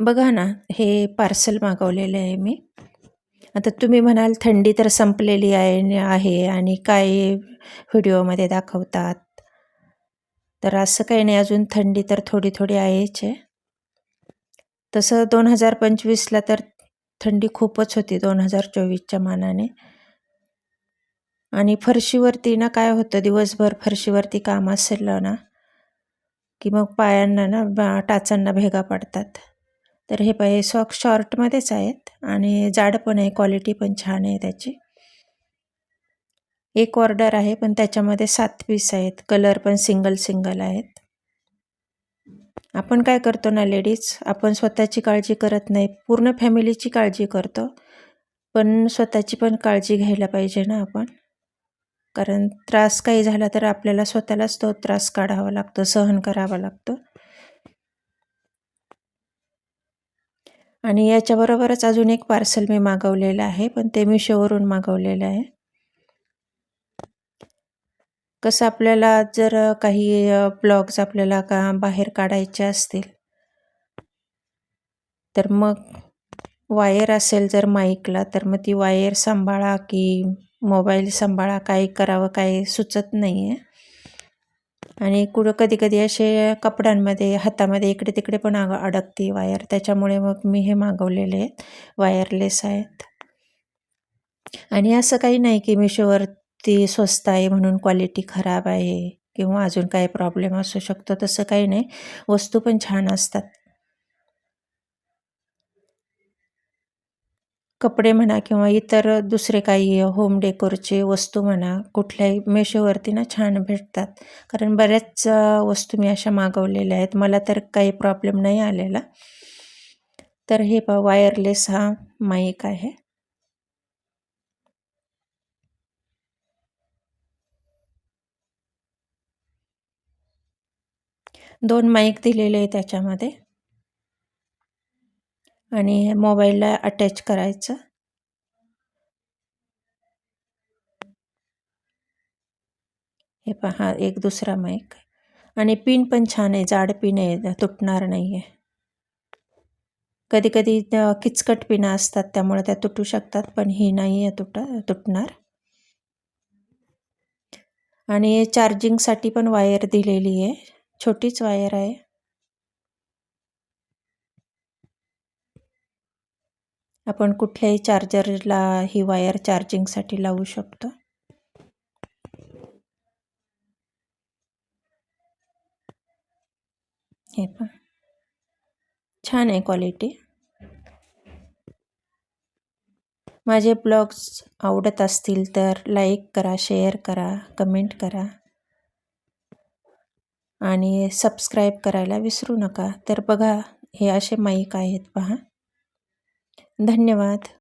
बघा ना हे पार्सल मागवलेलं आहे मी. आता तुम्ही म्हणाल थंडी तर संपलेली आहे आहे आणि काय व्हिडिओमध्ये दाखवतात. तर असं काही नाही अजून थंडी तर थोडी थोडी आहेच आहे. तसं दोन हजार पंचवीसला तर थंडी खूपच होती दोन हजार चोवीसच्या मानाने. आणि फरशीवरती ना काय होतं दिवसभर फरशीवरती काम असेल ना की मग पायांना ना बा- टाचांना भेगा पडतात. तर हे पाहिजे सॉक शॉर्टमध्येच आहेत आणि जाड पण आहे क्वालिटी पण छान आहे त्याची. एक ऑर्डर आहे पण त्याच्यामध्ये सात पीस आहेत. कलर पण सिंगल सिंगल आहेत. आपण काय करतो ना लेडीज आपण स्वतःची काळजी करत नाही. पूर्ण फॅमिलीची काळजी करतो पण स्वतःची पण काळजी घ्यायला पाहिजे ना आपण. कारण त्रास काही झाला तर आपल्याला स्वतःलाच तो त्रास काढावा लागतो सहन करावा लागतो. आणि याच्याबरोबरच अजून एक पार्सल मी मागवलेलं आहे पण ते मिशोवरून मागवलेलं आहे. कसं आपल्याला जर काही ब्लॉग्स आपल्याला का बाहेर काढायचे असतील तर मग वायर असेल जर माईकला तर मग ती वायर सांभाळा की मोबाईल सांभाळा काय करावं काही सुचत नाही आहे आणि कुठं कधी कधी असे कपड्यांमध्ये हातामध्ये इकडे तिकडे पण अग अडकते वायर. त्याच्यामुळे मग मी हे मागवलेले आहेत. वायरलेस आहेत. आणि असं काही नाही की मिशोवरती स्वस्त आहे म्हणून क्वालिटी खराब आहे किंवा अजून काही प्रॉब्लेम असू शकतो तसं काही नाही. वस्तू पण छान असतात. कपडे म्हणा किंवा इतर दुसरे काही होम डेकोरचे वस्तू म्हणा कुठल्याही मेशोवरती ना छान भेटतात. कारण बऱ्याच वस्तू मी अशा मागवलेल्या आहेत. मला तर काही प्रॉब्लेम नाही आलेला. तर हे पा वायरलेस हा माईक आहे. दोन माईक दिलेले आहे त्याच्यामध्ये. आणि मोबाईलला अटॅच करायचं. हे पहा एक दुसरा माईक आणि पिन पण छान आहे जाड पिन आहे तुटणार नाही आहे कधी कधी किचकट पिनं असतात त्यामुळे त्या तुटू शकतात पण ही नाही आहे तुट तुटणार. आणि चार्जिंगसाठी पण वायर दिलेली आहे छोटीच वायर आहे. आपण कुठल्याही चार्जरला ही वायर चार्जिंगसाठी लावू शकतो. हे पण छान आहे क्वालिटी माझे ब्लॉग्स आवडत असतील तर लाईक करा शेअर करा कमेंट करा. आणि सबस्क्राईब करायला विसरू नका. तर बघा हे असे माईक आहेत पहा. धन्यवाद.